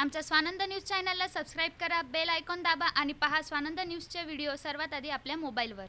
आमच्या स्वानंद न्यूज चॅनलला सबस्क्राईब करा बेल आयकॉन दाबा आणि पहा स्वानंद न्यूजचे व्हिडिओ सर्वात आधी आपल्या मोबाईलवर.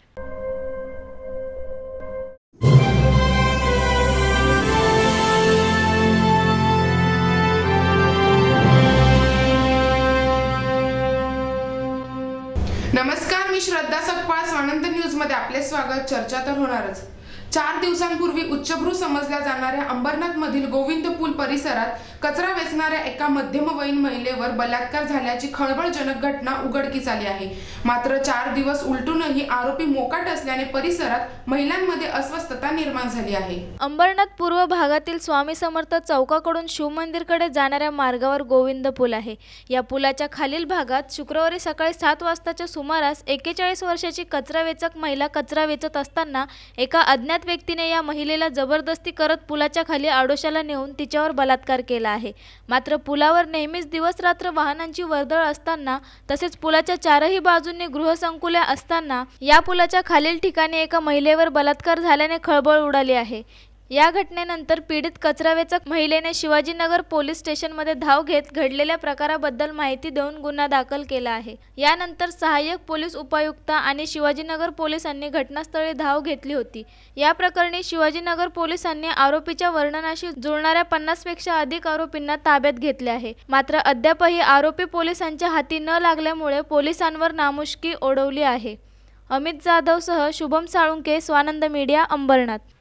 नमस्कार मी श्रद्धा सकपाळ स्वानंद न्यूजमध्ये आपले स्वागत. चर्चा तर होणारच. चार दिवसांपूर्वी उच्चभ्रू समजल्या जाणाऱ्या अंबरनाथ मधील गोविंद पूल परिसरात कचरा वेचणाऱ्या एका मध्यमवयीन महिलेवर बलात्कार झाल्याची खळबळजनक घटना उघडकीस आली आहे. मात्र चार दिवस उलटूनही आरोपी मोकाट असल्याने परिसरात महिलांमध्ये अस्वस्थता निर्माण झाली आहे. अंबरनाथ पूर्व भागातील स्वामी समर्थ चौकाकडून शिवमंदिरकडे जाणाऱ्या मार्गावर गोविंद पूल आहे. या पुलाच्या खालील भागात शुक्रवारी सकाळी सात वाजताच्या सुमारास एकेचाळीस वर्षाची कचरा वेचक महिला कचरा वेचत असताना एका अज्ञात व्यक्तीने या महिलेला जबरदस्ती करत पुलाच्या खाली आडोशाला नेऊन तिच्यावर बलात्कार केला. आहे. मात्र पुलावर नेहमीच दिवस रात्र वाहनांची वर्दळ असताना तसेच पुलाच्या चारही बाजूंनी गृहसंकुले असताना या पुलाच्या खालील ठिकाणी एका महिलेवर बलात्कार झाल्याने खळबळ उडाली आहे. या घटनेनंतर पीडित कचरावेचक महिलेने शिवाजीनगर पोलीस स्टेशनमध्ये धाव घेत घडलेल्या प्रकाराबद्दल माहिती देऊन गुन्हा दाखल केला आहे. यानंतर सहाय्यक पोलीस उपायुक्त आणि शिवाजीनगर पोलिसांनी घटनास्थळी धाव घेतली होती. या प्रकरणी शिवाजीनगर पोलिसांनी आरोपीच्या वर्णनाशी जुळणाऱ्या पन्नासपेक्षा अधिक आरोपींना ताब्यात घेतले आहे. मात्र अद्यापही आरोपी पोलिसांच्या हाती न लागल्यामुळे पोलिसांवर नामुष्की ओढवली आहे. अमित जाधवसह शुभम साळुंके स्वानंद मीडिया अंबरनाथ.